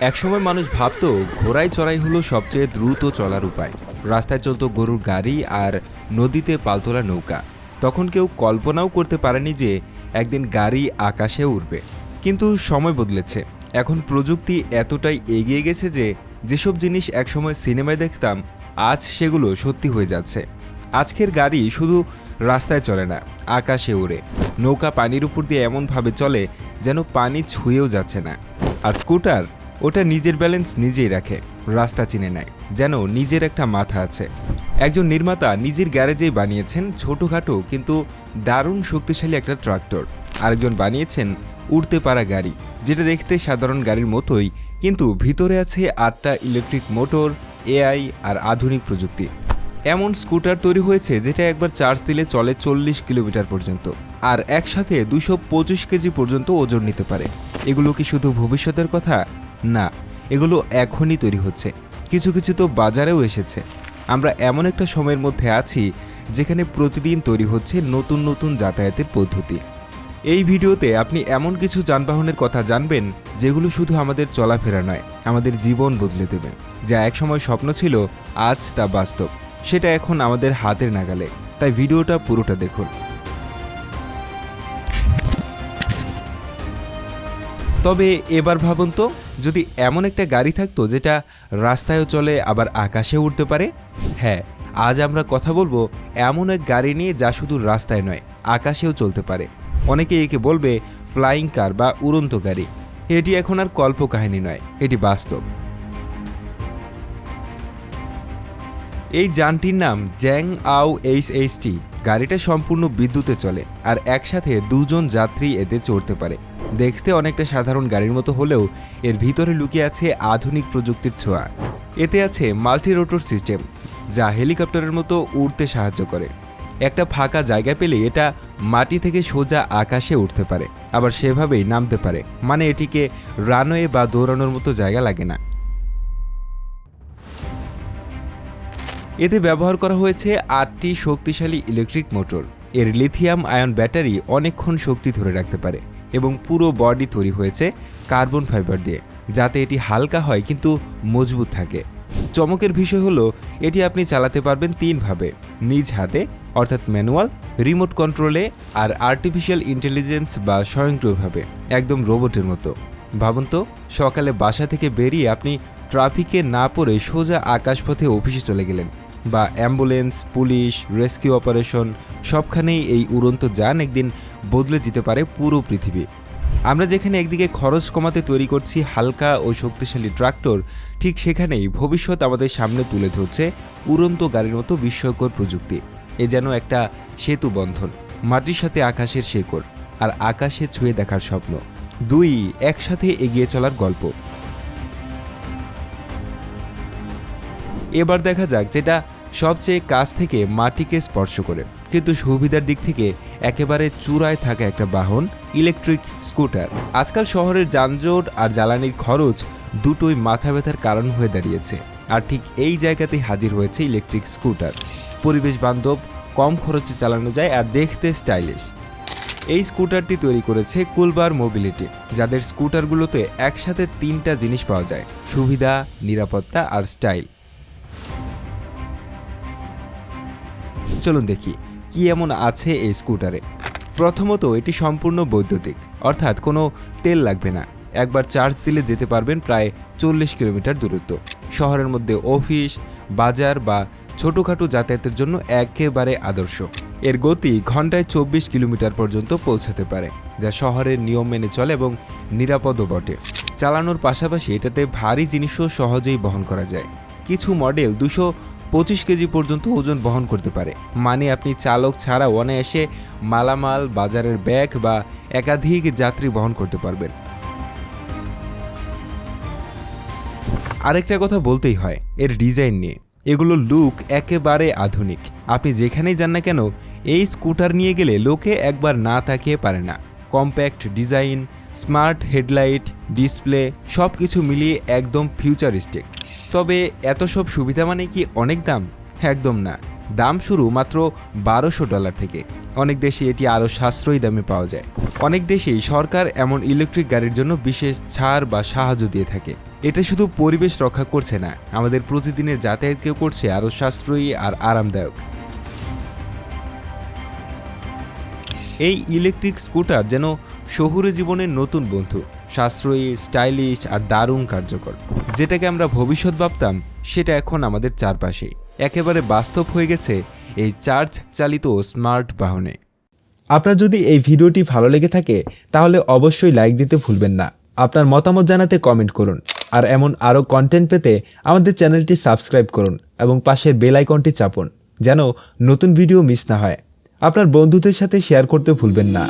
একসময় মানুষ ভাবতো, ঘোড়ায় চড়াই হলো সবচেয়ে দ্রুত চলার উপায়। রাস্তায় চলত গরুর গাড়ি আর নদীতে পালতোলা নৌকা। তখন কেউ কল্পনাও করতে পারেনি যে, একদিন গাড়ি আকাশে উড়বে। কিন্তু সময় বদলেছে। এখন প্রযুক্তি এতটাই এগিয়ে গেছে যে, যেসব জিনিস একসময় সিনেমায় দেখতাম, আজ সেগুলো সত্যি হয়ে যাচ্ছে। আজকের গাড়ি শুধু রাস্তায় চলে না, আকাশে ওড়ে নৌকা পানির উপর দিয়ে এমনভাবে চলে, যেন পানি ছুঁয়েও যাচ্ছে না। আর স্কুটার ওটা নিজের ব্যালেন্স নিজেই রাখে, রাস্তা চিনে নেয়, যেন নিজের একটা মাথা আছে। একজন নির্মাতা নিজের গ্যারেজেই বানিয়েছেন ছোটোখাটো কিন্তু দারুণ শক্তিশালী একটা ট্রাক্টর আরেকজন বানিয়েছেন উড়তে পারা গাড়ি, যেটা দেখতে সাধারণ গাড়ির মতোই, কিন্তু ভিতরে আছে আটটা ইলেকট্রিক মোটর এআই আর আধুনিক প্রযুক্তি। এমন স্কুটার তৈরি হয়েছে যেটা একবার চার্জ দিলে চলে চল্লিশ কিলোমিটার পর্যন্ত, আর একসাথে দুশো পঁচিশ কেজি পর্যন্ত ওজন নিতে পারে। এগুলো কি শুধু ভবিষ্যতের কথা? না, এগুলো এখনই তৈরি হচ্ছে। কিছু কিছু তো বাজারেও এসেছে। আমরা এমন একটা সময়ের মধ্যে আছি যেখানে প্রতিদিন তৈরি হচ্ছে নতুন নতুন যাতায়াতের পদ্ধতি। এই ভিডিওতে আপনি এমন কিছু যানবাহনের কথা জানবেন যেগুলো শুধু আমাদের চলাফেরা নয়, আমাদের জীবন বদলে দেবে, যা একসময় স্বপ্ন ছিল, আজ তা বাস্তব। সেটা এখন আমাদের হাতের নাগালে। তাই ভিডিওটা পুরোটা দেখুন। তবে এবার ভাবুন তো, যদি এমন একটা গাড়ি থাকতো যেটা রাস্তায়ও চলে, আবার আকাশে উঠতে পারে? হ্যাঁ আজ আমরা কথা বলব এমন এক গাড়ি নিয়ে যা শুধু রাস্তায় নয়, আকাশেও চলতে পারে। অনেকে একে বলবে ফ্লাইং কার বা উড়ন্ত গাড়ি। এটি এখন আর কল্পকাহিনী নয়, এটি বাস্তব। এই যানটির নাম জ্যাং আও এইচ এইচ টি। গাড়িটা সম্পূর্ণ বিদ্যুতে চলে আর একসাথে দুজন যাত্রী এতে চড়তে পারে। দেখতে অনেকটা সাধারণ গাড়ির মতো হলেও এর ভিতরে লুকিয়ে আছে আধুনিক প্রযুক্তির ছোঁয়া। এতে আছে মাল্টি রোটর সিস্টেম, যা হেলিকপ্টারের মতো উড়তে সাহায্য করে। একটা ফাঁকা জায়গা পেলে এটা মাটি থেকে সোজা আকাশে উঠতে পারে, আবার সেভাবেই নামতে পারে। মানে এটিকে রানওয়ে বা দৌড়ানোর মতো জায়গা লাগে না। এতে ব্যবহার করা হয়েছে আটটি শক্তিশালী ইলেকট্রিক মোটর। এর লিথিয়াম আয়ন ব্যাটারি অনেকক্ষণ শক্তি ধরে রাখতে পারে এবং পুরো বডি তৈরি হয়েছে কার্বন ফাইবার দিয়ে, যাতে এটি হালকা হয় কিন্তু মজবুত থাকে। চমকের বিষয় হলো, এটি আপনি চালাতে পারবেন তিনভাবে নিজ হাতে, অর্থাৎ ম্যানুয়াল, রিমোট কন্ট্রোলে আর আর্টিফিশিয়াল ইন্টেলিজেন্স বা স্বয়ংক্রিয়ভাবে একদম রোবটের মতো। ভাবুন তো, সকালে বাসা থেকে বেরিয়ে আপনি ট্রাফিকে না পড়ে সোজা আকাশপথে অফিসে চলে গেলেন। বা অ্যাম্বুলেন্স, পুলিশ, রেস্কিউ অপারেশন, সবখানেই এই উড়ন্ত যান একদিন বদলে দিতে পারে পুরো পৃথিবী। আমরা যেখানে একদিকে খরচ কমাতে তৈরি করছি হালকা ও শক্তিশালী ট্রাক্টর, ঠিক সেখানেই ভবিষ্যৎ আমাদের সামনে তুলে ধরছে উড়ন্ত গাড়ির মতো বিস্ময়কর প্রযুক্তি। এ যেন একটা সেতু বন্ধন, মাটির সাথে আকাশের শেকড় আর আকাশে ছুঁয়ে দেখার স্বপ্ন। দুই, একসাথে এগিয়ে চলার গল্প। এবার দেখা যাক যেটা সবচেয়ে কাছ থেকে মাটিকে স্পর্শ করে। কিন্তু সুবিধার দিক থেকে একেবারে চূড়ায় থাকা একটা বাহন, ইলেকট্রিক স্কুটার। আজকাল শহরের যানজট আর জ্বালানির খরচ দুটোই মাথা ব্যথার কারণ হয়ে দাঁড়িয়েছে। আর ঠিক এই জায়গাতেই হাজির হয়েছে ইলেকট্রিক স্কুটার। পরিবেশ বান্ধব, কম খরচে চালানো যায় আর দেখতে স্টাইলিশ। এই স্কুটারটি তৈরি করেছে কুলবার মোবিলিটি, যাদের স্কুটারগুলোতে একসাথে তিনটা জিনিস পাওয়া যায়, সুবিধা, নিরাপত্তা আর স্টাইল। চলুন দেখি, কি এমন আছে এই স্কুটারে? প্রথমত, এটি সম্পূর্ণ বৈদ্যুতিক, অর্থাৎ কোনো তেল লাগবে না। একবার চার্জ দিলে যেতে পারবেন প্রায় চল্লিশ কিলোমিটার দূরত্ব। শহরের মধ্যে অফিস, বাজার বা ছোটোখাটো যাতায়াতের জন্য একেবারে আদর্শ। এর গতি ঘন্টায় চব্বিশ কিলোমিটার পর্যন্ত পৌঁছাতে পারে, যা শহরের নিয়ম মেনে চলে এবং নিরাপদও বটে। চালানোর পাশাপাশি এটাতে ভারী জিনিসও সহজেই বহন করা যায়। কিছু মডেল দুশো পঁচিশ কেজি পর্যন্ত ওজন বহন করতে পারে। মানে আপনি চালক ছাড়া অনায়াসে মালামাল, বাজারের ব্যাগ বা একাধিক যাত্রী বহন করতে পারবেন। আরেকটা কথা বলতেই হয়, এর ডিজাইন নিয়ে। এগুলো লুক একেবারে আধুনিক। আপনি যেখানেই যান না কেন, এই স্কুটার নিয়ে গেলে লোকে একবার না তাকিয়ে পারে না। Compact design, smart headlight, display সব কিছু মিলিয়ে একদম ফিউচারিস্টিক তবে এত সব সুবিধা মানে কি অনেক দাম? একদম না। দাম শুরু মাত্র বারোশো ডলার থেকে। অনেক দেশে এটি আরও সাশ্রয়ী দামে পাওয়া যায়। অনেক দেশেই সরকার এমন ইলেকট্রিক গাড়ির জন্য বিশেষ ছাড় বা সাহায্য দিয়ে থাকে। এটা শুধু পরিবেশ রক্ষা করছে না, আমাদের প্রতিদিনের যাতায়াতকেও করছে আরও সাশ্রয়ী আর আরামদায়ক। এই ইলেকট্রিক স্কুটার যেন শহুরে জীবনের নতুন বন্ধু। সাশ্রয়ী, স্টাইলিশ আর দারুণ কার্যকর। যেটাকে আমরা ভবিষ্যৎ ভাবতাম, সেটা এখন আমাদের চারপাশে একেবারে বাস্তব হয়ে গেছে এই চার্জ চালিত স্মার্ট বাহনে। আপনার যদি এই ভিডিওটি ভালো লেগে থাকে, তাহলে অবশ্যই লাইক দিতে ভুলবেন না। আপনার মতামত জানাতে কমেন্ট করুন। আর এমন আরও কন্টেন্ট পেতে আমাদের চ্যানেলটি সাবস্ক্রাইব করুন এবং পাশের বেল আইকনটি চাপুন, যেন নতুন ভিডিও মিস না হয়। আপনার বন্ধুদের সাথে শেয়ার করতে ভুলবেন না।